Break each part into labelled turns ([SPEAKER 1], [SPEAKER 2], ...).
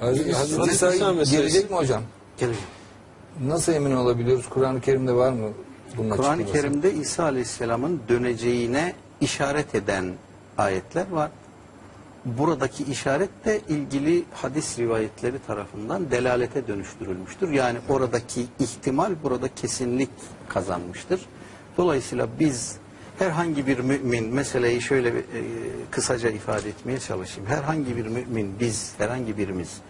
[SPEAKER 1] Hazreti, Hazreti İsa gelecek mi hocam?
[SPEAKER 2] Gelecek.
[SPEAKER 1] Nasıl emin olabiliyoruz? Kur'an-ı Kerim'de var mı
[SPEAKER 2] Kur'an-ı? Kerim'de İsa Aleyhisselam'ın döneceğine işaret eden ayetler var. Buradaki işaret de ilgili hadis rivayetleri tarafından delalete dönüştürülmüştür. Yani oradaki ihtimal burada kesinlik kazanmıştır. Dolayısıyla biz herhangi bir mümin meseleyi şöyle bir, e, kısaca ifade etmeye çalışayım. Herhangi bir mümin biz herhangi birimiz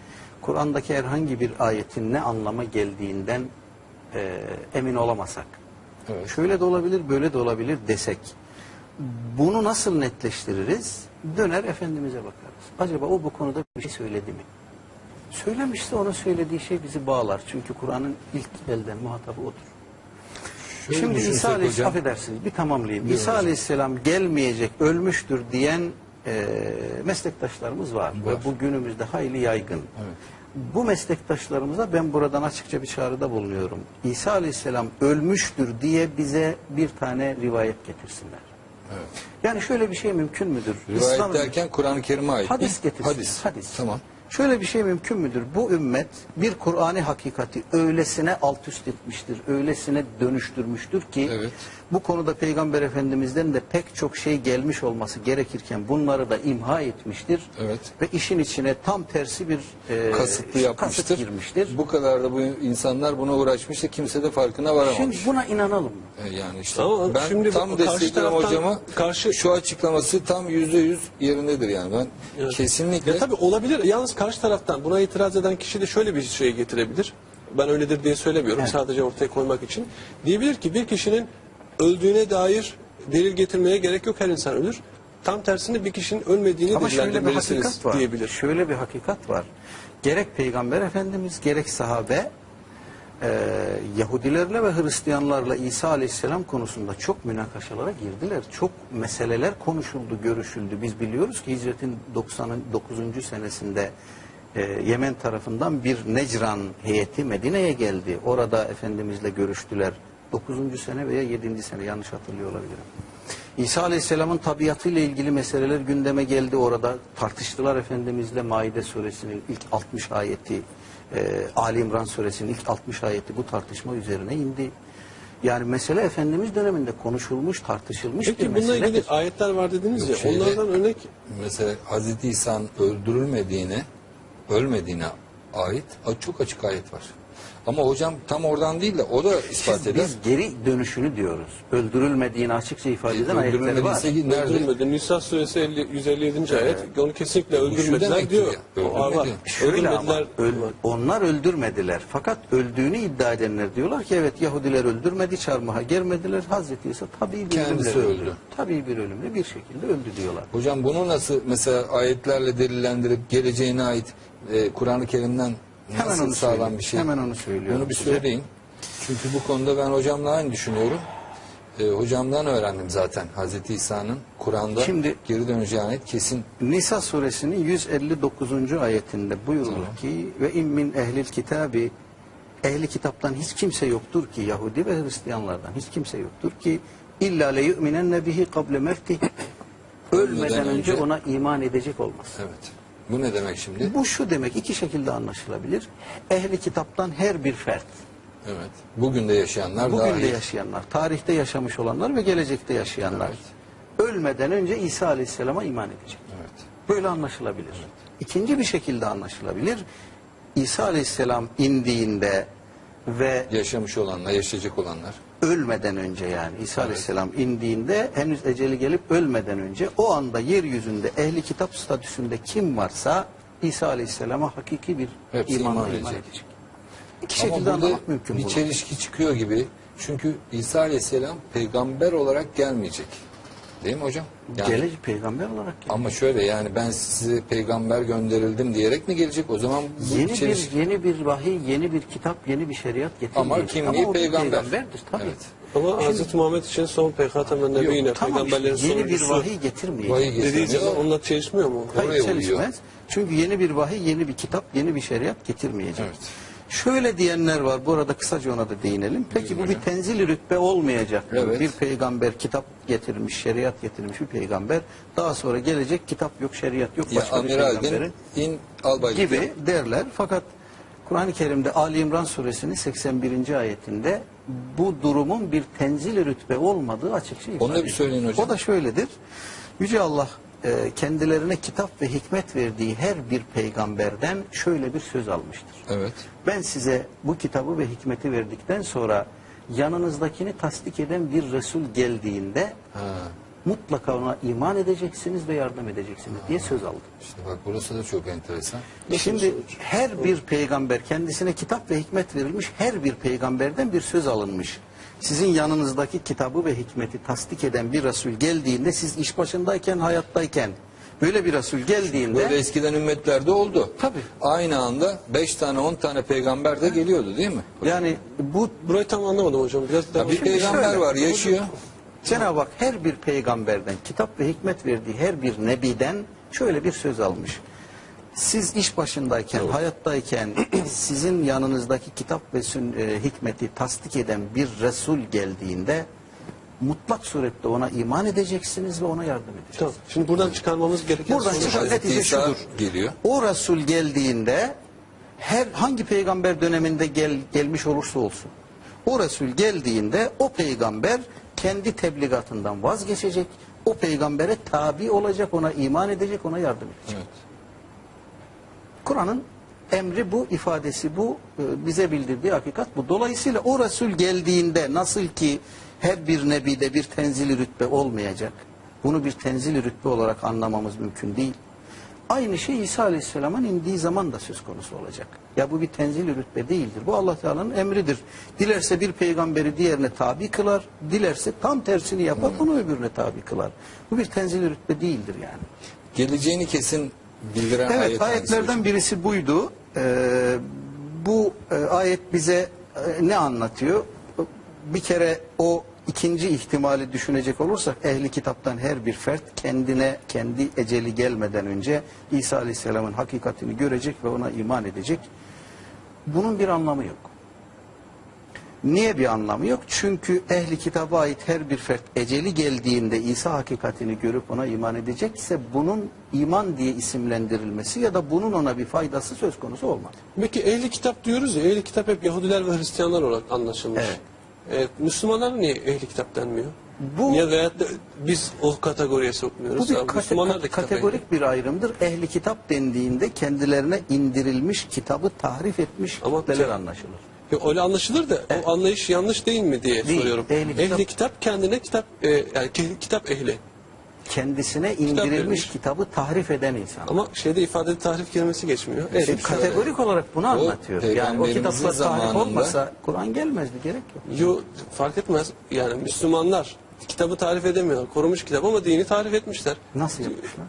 [SPEAKER 2] Kur'an'daki herhangi bir ayetin ne anlama geldiğinden e, emin olamasak
[SPEAKER 1] Evet.
[SPEAKER 2] şöyle de olabilir böyle de olabilir desek bunu nasıl netleştiririz? Döner Efendimiz'e bakarız. Acaba o bu konuda bir şey söyledi mi? Söylemişse onun söylediği şey bizi bağlar. Çünkü Kur'an'ın ilk elden muhatabı odur.
[SPEAKER 1] Şöyle
[SPEAKER 2] Şimdi İsa Aleyhisselam, affedersiniz bir tamamlayayım.
[SPEAKER 1] Buyurun
[SPEAKER 2] İsa
[SPEAKER 1] hocam.
[SPEAKER 2] Aleyhisselam gelmeyecek, ölmüştür diyen e, meslektaşlarımız var.
[SPEAKER 1] Var.
[SPEAKER 2] Ve bu günümüzde hayli yaygın.
[SPEAKER 1] Evet.
[SPEAKER 2] Bu meslektaşlarımıza ben buradan açıkça bir çağrıda bulunuyorum. İsa Aleyhisselam ölmüştür diye bize bir tane rivayet getirsinler.
[SPEAKER 1] Evet.
[SPEAKER 2] Yani şöyle bir şey mümkün müdür?
[SPEAKER 1] Rivayet
[SPEAKER 2] İslam-
[SPEAKER 1] derken Kur'an-ı Kerim'e ait
[SPEAKER 2] Hadis
[SPEAKER 1] mi?
[SPEAKER 2] getirsin.
[SPEAKER 1] Hadis.
[SPEAKER 2] Hadis.
[SPEAKER 1] Tamam.
[SPEAKER 2] Şöyle bir şey mümkün müdür? Bu ümmet bir Kur'an'ı hakikati öylesine alt üst etmiştir, öylesine dönüştürmüştür ki
[SPEAKER 1] Evet.
[SPEAKER 2] bu konuda Peygamber Efendimiz'den de pek çok şey gelmiş olması gerekirken bunları da imha etmiştir.
[SPEAKER 1] Evet.
[SPEAKER 2] Ve işin içine tam tersi bir e,
[SPEAKER 1] Kasıtlı yapmıştır.
[SPEAKER 2] kasıt girmiştir.
[SPEAKER 1] Bu kadar da bu insanlar buna uğraşmış da kimse de farkına varamamış.
[SPEAKER 2] Şimdi buna inanalım mı?
[SPEAKER 1] E, Yani işte
[SPEAKER 3] Ama
[SPEAKER 1] ben
[SPEAKER 3] şimdi
[SPEAKER 1] tam destekliyorum hocama.
[SPEAKER 3] karşı-
[SPEAKER 1] Şu açıklaması tam yüzde yüz yerindedir yani. Ben
[SPEAKER 3] Evet.
[SPEAKER 1] kesinlikle
[SPEAKER 3] Ya tabii olabilir. Yalnız karşı taraftan buna itiraz eden kişi de şöyle bir şey getirebilir. Ben öyledir diye söylemiyorum.
[SPEAKER 2] Evet.
[SPEAKER 3] Sadece ortaya koymak için. Diyebilir ki bir kişinin öldüğüne dair delil getirmeye gerek yok. Her insan ölür. Tam tersine bir kişinin ölmediğini
[SPEAKER 2] Ama şöyle bir hakikat var.
[SPEAKER 3] diyebilir.
[SPEAKER 2] Şöyle bir hakikat var. Gerek Peygamber Efendimiz gerek sahabe e, Yahudilerle ve Hristiyanlarla İsa Aleyhisselam konusunda çok münakaşalara girdiler. Çok meseleler konuşuldu, görüşüldü. Biz biliyoruz ki hicretin 99. senesinde e, Yemen tarafından bir Necran heyeti Medine'ye geldi. Orada Efendimizle görüştüler. 9. sene veya 7. sene yanlış hatırlıyor olabilirim. İsa Aleyhisselam'ın tabiatıyla ilgili meseleler gündeme geldi orada. Tartıştılar Efendimizle Maide suresinin ilk 60 ayeti, e, Ali İmran suresinin ilk 60 ayeti bu tartışma üzerine indi. Yani mesele Efendimiz döneminde konuşulmuş, tartışılmış bir
[SPEAKER 3] Peki bununla
[SPEAKER 2] meseledir.
[SPEAKER 3] ilgili ayetler var dediniz
[SPEAKER 1] Yok,
[SPEAKER 3] ya.
[SPEAKER 1] şeyde-
[SPEAKER 3] Onlardan örnek
[SPEAKER 1] mesela Hazreti İsa'nın öldürülmediğine, ölmediğine ait çok açık ayet var. Ama hocam tam oradan değil de o da ispat eder.
[SPEAKER 2] biz geri dönüşünü diyoruz. Öldürülmediğini açıkça ifade eden ayetler var.
[SPEAKER 1] Nerede?
[SPEAKER 3] öldürülmedi. Nisa suresi 50, 157. ayet. Onu kesinlikle öldürmediler diyor. O var.
[SPEAKER 1] öldürmedi.
[SPEAKER 2] Şöyle ama
[SPEAKER 3] Öldürmediler.
[SPEAKER 2] öl- onlar öldürmediler. Fakat öldüğünü iddia edenler diyorlar ki evet Yahudiler öldürmedi, çarmıha germediler. Hazreti İsa tabii bir
[SPEAKER 1] Kendisi
[SPEAKER 2] ölümle öldü.
[SPEAKER 1] öldü.
[SPEAKER 2] Tabii bir ölümle bir şekilde öldü diyorlar.
[SPEAKER 1] Hocam bunu nasıl mesela ayetlerle delillendirip geleceğine ait e, Kur'an-ı Kerim'den
[SPEAKER 2] Hemen
[SPEAKER 1] nasıl
[SPEAKER 2] onu
[SPEAKER 1] sağlam bir şey?
[SPEAKER 2] Hemen onu söylüyorum
[SPEAKER 1] Bunu bir
[SPEAKER 2] size.
[SPEAKER 1] söyleyin. Çünkü bu konuda ben hocamla aynı düşünüyorum. E, hocamdan öğrendim zaten Hazreti İsa'nın Kur'an'da
[SPEAKER 2] Şimdi-
[SPEAKER 1] geri döneceğine ait kesin
[SPEAKER 2] Nisa suresinin 159. ayetinde buyurulur ki ve in min ehlil kitabi ehli kitaptan hiç kimse yoktur ki Yahudi ve Hristiyanlardan hiç kimse yoktur ki illa le yu'minenne bihi kable mevtih ölmeden önce
[SPEAKER 1] önce-
[SPEAKER 2] ona iman edecek olmaz.
[SPEAKER 1] evet. Bu ne demek şimdi?
[SPEAKER 2] Bu şu demek iki şekilde anlaşılabilir. Ehli kitaptan her bir fert,
[SPEAKER 1] Evet. Bugün de yaşayanlar
[SPEAKER 2] bugün
[SPEAKER 1] dahil.
[SPEAKER 2] de yaşayanlar, tarihte yaşamış olanlar ve gelecekte yaşayanlar ölmeden önce İsa Aleyhisselam'a iman edecek.
[SPEAKER 1] Evet.
[SPEAKER 2] Böyle anlaşılabilir. İkinci bir şekilde anlaşılabilir. İsa Aleyhisselam indiğinde ve
[SPEAKER 1] Yaşamış olanlar, yaşayacak olanlar.
[SPEAKER 2] Ölmeden önce yani İsa Aleyhisselam indiğinde henüz eceli gelip ölmeden önce o anda yeryüzünde ehli kitap statüsünde kim varsa İsa Aleyhisselam'a hakiki bir
[SPEAKER 1] Hepsi
[SPEAKER 2] imanla
[SPEAKER 1] iman edecek.
[SPEAKER 2] edecek. İki şekilde
[SPEAKER 1] Ama burada
[SPEAKER 2] anlamak mümkün
[SPEAKER 1] bir
[SPEAKER 2] bunu.
[SPEAKER 1] çelişki çıkıyor gibi. Çünkü İsa Aleyhisselam peygamber olarak gelmeyecek. Değil mi hocam? Yani-
[SPEAKER 2] Gelecek peygamber olarak geliyor.
[SPEAKER 1] Ama şöyle yani ben size peygamber gönderildim diyerek mi gelecek? O zaman bu
[SPEAKER 2] Yeni
[SPEAKER 1] çeliş-
[SPEAKER 2] bir yeni bir vahiy, yeni bir kitap, yeni bir şeriat
[SPEAKER 1] Ama
[SPEAKER 2] getirmeyecek.
[SPEAKER 1] kimliği
[SPEAKER 2] bir
[SPEAKER 1] peygamber.
[SPEAKER 2] peygamberdir tabii.
[SPEAKER 1] Evet.
[SPEAKER 3] Ama Hazreti Muhammed için son peygamber nebi yine
[SPEAKER 2] Tamam işte,
[SPEAKER 3] peygamberlerin
[SPEAKER 2] yeni bir vahiy getirmeyecek.
[SPEAKER 1] Vahiy
[SPEAKER 3] dediği zaman onunla çelişmiyor mu?
[SPEAKER 2] Hayır
[SPEAKER 1] Oraya
[SPEAKER 2] çelişmez.
[SPEAKER 1] uyuyor.
[SPEAKER 2] Çünkü yeni bir vahiy, yeni bir kitap, yeni bir şeriat getirmeyecek.
[SPEAKER 1] Evet.
[SPEAKER 2] Şöyle diyenler var. Bu arada kısaca ona da değinelim. Peki bu bir tenzil rütbe olmayacak.
[SPEAKER 1] Evet.
[SPEAKER 2] Bir peygamber kitap getirmiş, şeriat getirmiş bir peygamber. Daha sonra gelecek kitap yok, şeriat yok.
[SPEAKER 1] Ya
[SPEAKER 2] Başka bir peygamberin
[SPEAKER 1] in albay
[SPEAKER 2] gibi derler. Fakat Kur'an-ı Kerim'de Ali İmran suresinin 81. ayetinde bu durumun bir tenzil rütbe olmadığı açıkça ifade
[SPEAKER 1] Onu da bir söyleyin hocam.
[SPEAKER 2] O da şöyledir. Yüce Allah e, kendilerine kitap ve hikmet verdiği her bir peygamberden şöyle bir söz almıştır.
[SPEAKER 1] Evet.
[SPEAKER 2] Ben size bu kitabı ve hikmeti verdikten sonra yanınızdakini tasdik eden bir Resul geldiğinde
[SPEAKER 1] Ha.
[SPEAKER 2] mutlaka ona iman edeceksiniz ve yardım edeceksiniz diye söz aldı.
[SPEAKER 1] İşte bak burası da çok enteresan.
[SPEAKER 2] Şimdi her bir peygamber kendisine kitap ve hikmet verilmiş her bir peygamberden bir söz alınmış. Sizin yanınızdaki kitabı ve hikmeti tasdik eden bir Resul geldiğinde siz iş başındayken hayattayken böyle bir Resul geldiğinde
[SPEAKER 1] Böyle eskiden ümmetlerde oldu.
[SPEAKER 2] Tabii.
[SPEAKER 1] Aynı anda 5 tane 10 tane peygamber de geliyordu değil mi?
[SPEAKER 2] yani bu
[SPEAKER 3] Burayı tam anlamadım hocam. Biraz daha
[SPEAKER 1] bir peygamber
[SPEAKER 2] şöyle,
[SPEAKER 1] var yaşıyor.
[SPEAKER 2] Cenab-ı Hak her bir peygamberden kitap ve hikmet verdiği her bir nebiden şöyle bir söz almış. Siz iş başındayken, hayattayken sizin yanınızdaki kitap ve sün- e, hikmeti tasdik eden bir Resul geldiğinde mutlak surette ona iman edeceksiniz ve ona yardım edeceksiniz.
[SPEAKER 3] Tamam. Şimdi buradan çıkarmamız gereken
[SPEAKER 2] Buradan
[SPEAKER 3] sonuç-
[SPEAKER 2] çıkan netice şudur.
[SPEAKER 1] geliyor.
[SPEAKER 2] O Resul geldiğinde her hangi peygamber döneminde gel, gelmiş olursa olsun o Resul geldiğinde o peygamber kendi tebligatından vazgeçecek. O peygambere tabi olacak, ona iman edecek, ona yardım edecek.
[SPEAKER 1] Evet.
[SPEAKER 2] Kur'an'ın emri bu, ifadesi bu, e, bize bildirdiği hakikat bu. Dolayısıyla o Resul geldiğinde nasıl ki her bir nebide bir tenzili rütbe olmayacak, bunu bir tenzili rütbe olarak anlamamız mümkün değil. Aynı şey İsa Aleyhisselam'ın indiği zaman da söz konusu olacak. Ya bu bir tenzili rütbe değildir. Bu Allah Teala'nın emridir. Dilerse bir peygamberi diğerine tabi kılar, dilerse tam tersini yapar, onu öbürüne tabi kılar. Bu bir tenzili rütbe değildir yani.
[SPEAKER 1] Geleceğini kesin bildiren
[SPEAKER 2] Evet
[SPEAKER 1] ayet
[SPEAKER 2] ayetlerden birisi buydu. Ee, bu e, ayet bize e, ne anlatıyor? Bir kere o ikinci ihtimali düşünecek olursak ehli kitaptan her bir fert kendine kendi eceli gelmeden önce İsa Aleyhisselam'ın hakikatini görecek ve ona iman edecek. Bunun bir anlamı yok. Niye bir anlamı yok? Çünkü ehli kitaba ait her bir fert eceli geldiğinde İsa hakikatini görüp ona iman edecekse bunun iman diye isimlendirilmesi ya da bunun ona bir faydası söz konusu olmaz.
[SPEAKER 3] Peki ehli kitap diyoruz ya, ehli kitap hep Yahudiler ve Hristiyanlar olarak anlaşılmış.
[SPEAKER 2] Evet.
[SPEAKER 3] Evet, Müslümanlar niye ehli kitap denmiyor?
[SPEAKER 2] Bu-
[SPEAKER 3] ya veyahut da biz o kategoriye sokmuyoruz.
[SPEAKER 2] Bu bir kate-
[SPEAKER 3] ehli.
[SPEAKER 2] kategorik bir ayrımdır. Ehli kitap dendiğinde kendilerine indirilmiş kitabı tahrif etmiş
[SPEAKER 3] Ama
[SPEAKER 2] kitleler anlaşılır.
[SPEAKER 3] Ya öyle anlaşılır da o anlayış yanlış değil mi diye
[SPEAKER 2] Değil.
[SPEAKER 3] soruyorum.
[SPEAKER 2] Ehli
[SPEAKER 3] Ehli,
[SPEAKER 2] kitap-
[SPEAKER 3] kitap, kendine kitap e, yani ke- kitap ehli.
[SPEAKER 2] Kendisine indirilmiş
[SPEAKER 3] vermiş.
[SPEAKER 2] kitabı tahrif eden insan.
[SPEAKER 3] Ama şeyde ifadede tarif kelimesi geçmiyor.
[SPEAKER 2] Şey,
[SPEAKER 3] Ehli kitap.
[SPEAKER 2] kategorik olarak bunu anlatıyor. Yani o
[SPEAKER 1] peygamberimizin
[SPEAKER 2] kitaplar
[SPEAKER 1] zamanında-
[SPEAKER 2] olmasa Kur'an gelmezdi gerek yok.
[SPEAKER 3] Yo, fark etmez. Yani Müslümanlar kitabı tarif edemiyorlar. Korumuş kitap ama dini tarif etmişler.
[SPEAKER 2] Nasıl yapmışlar?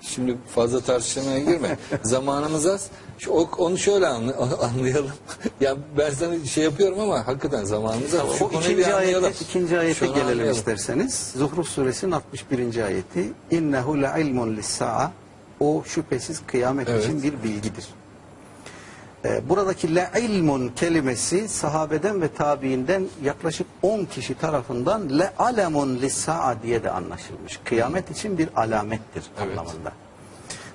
[SPEAKER 1] Şimdi fazla tartışmaya girme. Zamanımız az. Şu, onu şöyle anla- anlayalım. ya ben sana şey yapıyorum ama hakikaten zamanımız az. Şu
[SPEAKER 2] O ikinci ayete, ikinci ayete
[SPEAKER 1] Şunu
[SPEAKER 2] gelelim
[SPEAKER 1] anlayalım.
[SPEAKER 2] isterseniz. Zuhruf suresinin 61. ayeti. İnnehu le ilmun lis-sa'a. O şüphesiz kıyamet
[SPEAKER 1] Evet.
[SPEAKER 2] için bir bilgidir. Ee, buradaki le ilmun kelimesi sahabeden ve tabiinden yaklaşık 10 kişi tarafından le alemun lis-sa'a diye de anlaşılmış. Kıyamet için bir alamettir
[SPEAKER 1] Evet.
[SPEAKER 2] anlamında.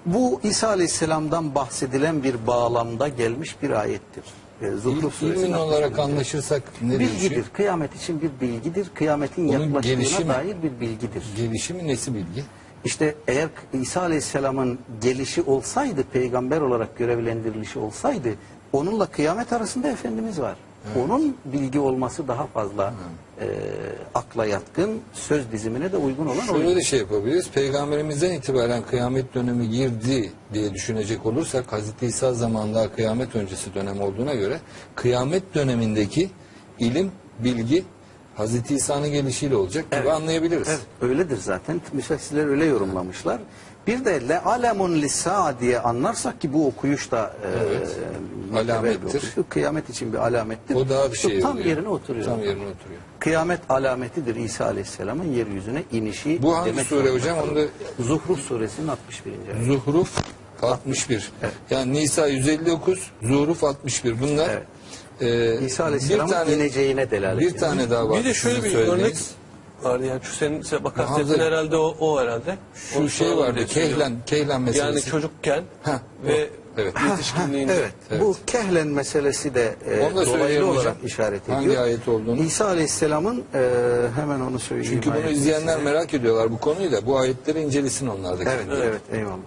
[SPEAKER 2] Bu İsa Aleyhisselam'dan bahsedilen bir bağlamda gelmiş bir ayettir. Ee, Zuhruf suresinin
[SPEAKER 1] olarak
[SPEAKER 2] 61.
[SPEAKER 1] anlaşırsak ne
[SPEAKER 2] Bilgidir.
[SPEAKER 1] değişiyor?
[SPEAKER 2] Kıyamet için bir bilgidir. Kıyametin
[SPEAKER 1] Onun
[SPEAKER 2] yaklaştığına
[SPEAKER 1] gelişimi.
[SPEAKER 2] dair bir bilgidir.
[SPEAKER 1] Gelişimi nesi bilgi?
[SPEAKER 2] İşte eğer İsa Aleyhisselam'ın gelişi olsaydı, peygamber olarak görevlendirilişi olsaydı, onunla kıyamet arasında Efendimiz var. Onun bilgi olması daha fazla e, akla yatkın, söz dizimine de uygun olan
[SPEAKER 1] Şöyle
[SPEAKER 2] oydu.
[SPEAKER 1] de şey yapabiliriz. Peygamberimizden itibaren kıyamet dönemi girdi diye düşünecek olursak Hazreti İsa zamanında kıyamet öncesi dönem olduğuna göre kıyamet dönemindeki ilim, bilgi Hazreti İsa'nın gelişiyle olacak gibi anlayabiliriz.
[SPEAKER 2] Evet, öyledir zaten. Müfessirler öyle yorumlamışlar. Bir de le alemun lisa diye anlarsak ki bu okuyuş da e,
[SPEAKER 1] Evet. Alamettir.
[SPEAKER 2] okuyuş. Kıyamet için bir alamettir.
[SPEAKER 1] O daha bir şey
[SPEAKER 2] Tam
[SPEAKER 1] oluyor.
[SPEAKER 2] yerine oturuyor.
[SPEAKER 1] Tam yerine oturuyor.
[SPEAKER 2] Kıyamet alametidir İsa Aleyhisselam'ın yeryüzüne inişi.
[SPEAKER 1] Bu hangi
[SPEAKER 2] demek
[SPEAKER 1] sure hocam? Onu da
[SPEAKER 2] Zuhruf suresinin 61. ayeti.
[SPEAKER 1] Zuhruf 61. Yani Nisa 159, Zuhruf 61. Bunlar
[SPEAKER 2] Evet.
[SPEAKER 1] E,
[SPEAKER 2] İsa Aleyhisselam'ın ineceğine delalet
[SPEAKER 1] Bir tane daha var.
[SPEAKER 3] Bir de şöyle bir örnek vardı yani şu senin sen bak
[SPEAKER 1] Hamza-
[SPEAKER 3] kastettiğin herhalde o, o herhalde.
[SPEAKER 1] Şu
[SPEAKER 3] Onu
[SPEAKER 1] şey vardı. Kehlen, Kehlen meselesi.
[SPEAKER 3] Yani çocukken
[SPEAKER 1] Heh,
[SPEAKER 3] ve
[SPEAKER 1] evet.
[SPEAKER 3] yetişkinliğinde.
[SPEAKER 2] Evet,
[SPEAKER 1] Evet.
[SPEAKER 2] bu kehlen meselesi de e, dolaylı olarak işaret ediyor.
[SPEAKER 1] Hangi ayet olduğunu.
[SPEAKER 2] İsa Aleyhisselam'ın e, hemen onu söyleyeyim.
[SPEAKER 1] Çünkü bunu izleyenler
[SPEAKER 2] size.
[SPEAKER 1] merak ediyorlar bu konuyu da. Bu ayetleri incelesin onlar da.
[SPEAKER 2] Evet, evet, eyvallah.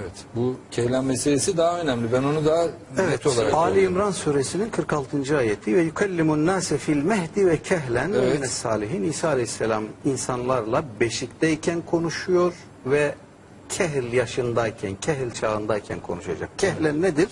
[SPEAKER 1] Evet. Bu Kehlen meselesi daha önemli. Ben onu daha net
[SPEAKER 2] Evet,
[SPEAKER 1] olarak
[SPEAKER 2] Ali
[SPEAKER 1] görüyorum.
[SPEAKER 2] İmran suresinin 46. ayeti ve yukallimun nase fil mehdi ve kehlen ve
[SPEAKER 1] Evet.
[SPEAKER 2] mines salihin İsa Aleyhisselam insanlarla beşikteyken konuşuyor ve kehil yaşındayken, kehil çağındayken konuşacak. Kehlen nedir?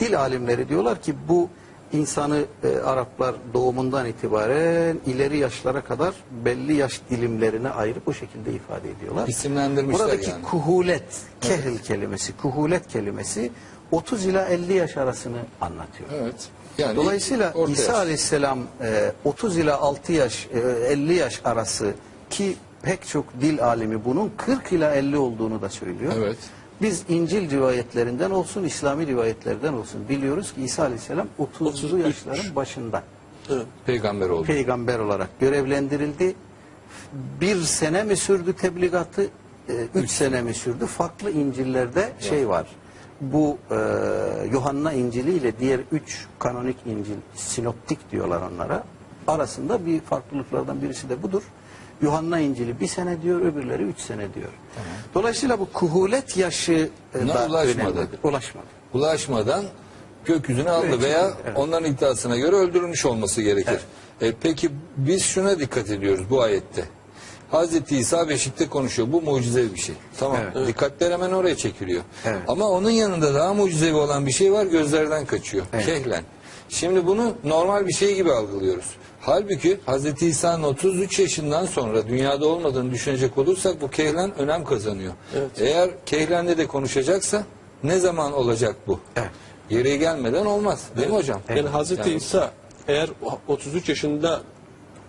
[SPEAKER 2] Dil alimleri diyorlar ki bu insanı e, Araplar doğumundan itibaren ileri yaşlara kadar belli yaş dilimlerine ayırıp bu şekilde ifade ediyorlar.
[SPEAKER 1] İsimlendirmişler
[SPEAKER 2] Buradaki
[SPEAKER 1] yani.
[SPEAKER 2] kuhulet, kehil kelimesi, kuhulet kelimesi 30 ila 50 yaş arasını anlatıyor.
[SPEAKER 1] Evet. Yani
[SPEAKER 2] Dolayısıyla İsa
[SPEAKER 1] yaş.
[SPEAKER 2] Aleyhisselam e, 30 ila 6 yaş, e, 50 yaş arası ki pek çok dil alimi bunun 40 ila 50 olduğunu da söylüyor.
[SPEAKER 1] Evet.
[SPEAKER 2] Biz İncil rivayetlerinden olsun, İslami rivayetlerden olsun biliyoruz ki İsa Aleyhisselam 30'lu
[SPEAKER 3] 33.
[SPEAKER 2] yaşların başında
[SPEAKER 3] Evet.
[SPEAKER 1] peygamber oldu.
[SPEAKER 2] peygamber olarak görevlendirildi. Bir sene mi sürdü tebligatı? e, üç sene mi sürdü? Farklı İncil'lerde şey var. Bu e, Yuhanna İncil'i ile diğer üç kanonik İncil, sinoptik diyorlar onlara. Arasında bir farklılıklardan birisi de budur. Yuhanna İncil'i bir sene diyor, öbürleri üç sene diyor. Dolayısıyla bu kuhulet yaşı e,
[SPEAKER 1] Buna
[SPEAKER 2] da
[SPEAKER 1] ulaşmadı.
[SPEAKER 2] önemlidir. Ulaşmadı.
[SPEAKER 1] Ulaşmadan gökyüzüne aldı
[SPEAKER 2] Evet,
[SPEAKER 1] veya
[SPEAKER 2] evet.
[SPEAKER 1] onların iddiasına göre öldürülmüş olması gerekir. E, peki biz şuna dikkat ediyoruz bu ayette. Hazreti İsa beşikte konuşuyor. Bu mucizevi bir şey. Tamam.
[SPEAKER 2] Evet.
[SPEAKER 1] Dikkatler hemen oraya çekiliyor.
[SPEAKER 2] Evet.
[SPEAKER 1] Ama onun yanında daha mucizevi olan bir şey var. Gözlerden kaçıyor.
[SPEAKER 2] Evet.
[SPEAKER 1] Kehlen. Şimdi bunu normal bir şey gibi algılıyoruz. Halbuki Hazreti İsa'nın 33 yaşından sonra dünyada olmadığını düşünecek olursak bu kehlen önem kazanıyor.
[SPEAKER 3] Evet.
[SPEAKER 1] Eğer kehlenle de konuşacaksa ne zaman olacak bu?
[SPEAKER 2] Evet.
[SPEAKER 1] Yere gelmeden olmaz. Değil mi hocam?
[SPEAKER 3] Yani Hazreti
[SPEAKER 1] Yani-
[SPEAKER 3] İsa eğer 33 yaşında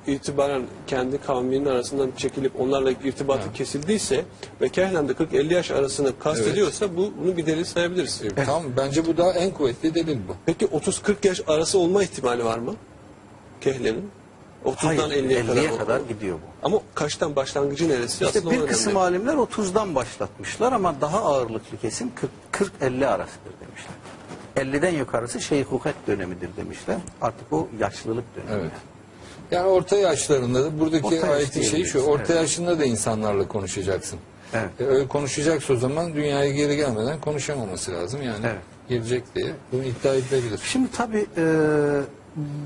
[SPEAKER 3] itibaren kendi kavminin arasından çekilip onlarla irtibatı kesildiyse ve kehlen de 40-50 yaş arasını kastediyorsa bu bunu bir delil sayabiliriz.
[SPEAKER 1] E, Tamam bence bu daha en kuvvetli delil bu.
[SPEAKER 3] Peki 30-40 yaş arası olma ihtimali var mı? Kehlenin. 30'dan
[SPEAKER 2] Hayır,
[SPEAKER 3] 50'ye
[SPEAKER 2] 50'ye
[SPEAKER 3] kadar.
[SPEAKER 2] kadar gidiyor bu.
[SPEAKER 3] Ama kaçtan başlangıcı neresi?
[SPEAKER 2] İşte
[SPEAKER 3] Aslında
[SPEAKER 2] bir
[SPEAKER 3] önemli.
[SPEAKER 2] kısım alimler 30'dan başlatmışlar ama daha ağırlıklı kesim 40-50 arasıdır demişler. 50'den yukarısı şeyhuhet dönemidir demişler. Artık o yaşlılık dönemi.
[SPEAKER 1] Evet. Yani orta yaşlarında da buradaki
[SPEAKER 2] Orta
[SPEAKER 1] ayetin şeyi şu. Orta
[SPEAKER 2] evet.
[SPEAKER 1] yaşında da insanlarla konuşacaksın.
[SPEAKER 2] Evet.
[SPEAKER 1] E, öyle konuşacaksa o zaman dünyaya geri gelmeden konuşamaması lazım. Yani
[SPEAKER 2] Evet.
[SPEAKER 1] gelecek diye bunu iddia edilebilir.
[SPEAKER 2] Şimdi tabi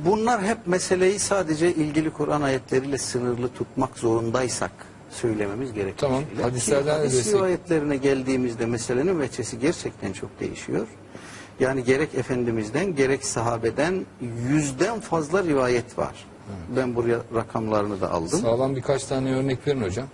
[SPEAKER 2] bunlar hep meseleyi sadece ilgili Kur'an ayetleriyle sınırlı tutmak zorundaysak söylememiz gerekir.
[SPEAKER 1] Tamam,
[SPEAKER 2] şeyler.
[SPEAKER 1] hadislerden
[SPEAKER 2] hadis
[SPEAKER 1] de destek-
[SPEAKER 2] rivayetlerine geldiğimizde meselenin veçesi gerçekten çok değişiyor. Yani gerek Efendimiz'den gerek sahabeden yüzden fazla rivayet var. Ben buraya rakamlarını da aldım.
[SPEAKER 1] Sağlam birkaç tane örnek verin hocam.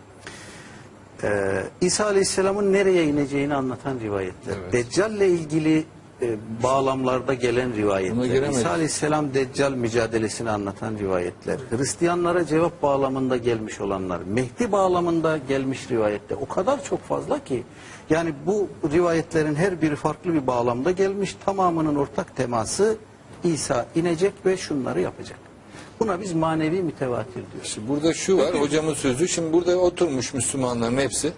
[SPEAKER 2] Ee, İsa Aleyhisselam'ın nereye ineceğini anlatan rivayetler.
[SPEAKER 1] Evet.
[SPEAKER 2] Deccal ile ilgili e, bağlamlarda gelen rivayetler. İsa Aleyhisselam Deccal mücadelesini anlatan rivayetler. Hristiyanlara cevap bağlamında gelmiş olanlar. Mehdi bağlamında gelmiş rivayetler. O kadar çok fazla ki. Yani bu rivayetlerin her biri farklı bir bağlamda gelmiş. Tamamının ortak teması İsa inecek ve şunları yapacak. Buna biz manevi mütevatir diyoruz.
[SPEAKER 1] Şimdi burada şu var hocamın sözü. Şimdi burada oturmuş Müslümanların hepsi.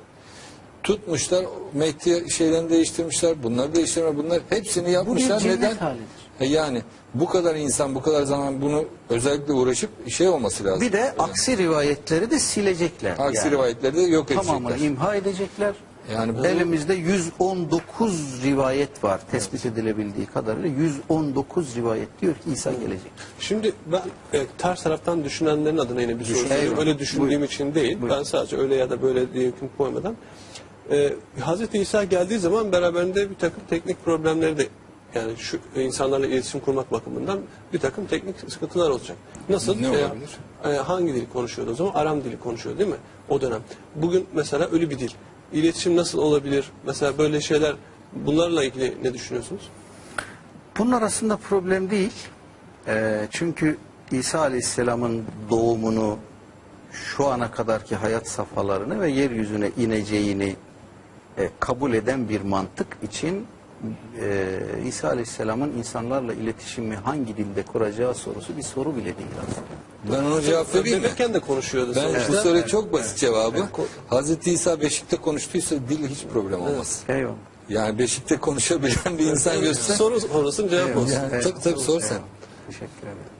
[SPEAKER 1] Tutmuşlar Mehdi şeylerini değiştirmişler. Bunları değiştirmişler. Bunlar hepsini yapmışlar.
[SPEAKER 2] cennet
[SPEAKER 1] Neden?
[SPEAKER 2] halidir.
[SPEAKER 1] E yani bu kadar insan bu kadar zaman bunu özellikle uğraşıp şey olması lazım.
[SPEAKER 2] Bir de aksi rivayetleri de silecekler.
[SPEAKER 1] Aksi
[SPEAKER 2] yani.
[SPEAKER 1] rivayetlerde yok edecekler.
[SPEAKER 2] Tamamını imha edecekler.
[SPEAKER 1] Yani bu-
[SPEAKER 2] Elimizde 119 rivayet var tespit edilebildiği kadarıyla 119 rivayet diyor ki İsa gelecek.
[SPEAKER 3] Şimdi ben e, ters taraftan düşünenlerin adına yine bir soru.
[SPEAKER 2] Eyvallah.
[SPEAKER 3] Öyle düşündüğüm
[SPEAKER 2] Buyurun.
[SPEAKER 3] için değil.
[SPEAKER 2] Buyurun.
[SPEAKER 3] Ben sadece öyle ya da böyle diye hüküm koymadan. E, Hazreti İsa geldiği zaman beraberinde bir takım teknik problemleri de yani şu e, insanlarla iletişim kurmak bakımından bir takım teknik sıkıntılar olacak. Nasıl?
[SPEAKER 1] Ne
[SPEAKER 3] E,
[SPEAKER 1] olabilir?
[SPEAKER 3] e, hangi dili konuşuyordu o zaman? Aram dili konuşuyor değil mi? O dönem. Bugün mesela ölü bir dil. İletişim nasıl olabilir? Mesela böyle şeyler bunlarla ilgili ne düşünüyorsunuz?
[SPEAKER 2] Bunlar aslında problem değil. Ee, çünkü İsa Aleyhisselam'ın doğumunu şu ana kadarki hayat safhalarını ve yeryüzüne ineceğini e, kabul eden bir mantık için e, İsa Aleyhisselam'ın insanlarla iletişimi hangi dilde kuracağı sorusu bir soru bile değil aslında.
[SPEAKER 1] Ben ona cevap vereyim mi?
[SPEAKER 3] De konuşuyordu
[SPEAKER 1] Ben
[SPEAKER 3] sonuçta.
[SPEAKER 1] bu soruya çok basit cevabı. Hazreti İsa Beşik'te konuştuysa dil hiç problem olmaz.
[SPEAKER 2] Eyvallah.
[SPEAKER 1] Yani Beşik'te konuşabilen bir insan göster.
[SPEAKER 3] Soru sorusun cevap olsun.
[SPEAKER 1] Yani, tabii tabii sor sen.
[SPEAKER 2] Teşekkür ederim.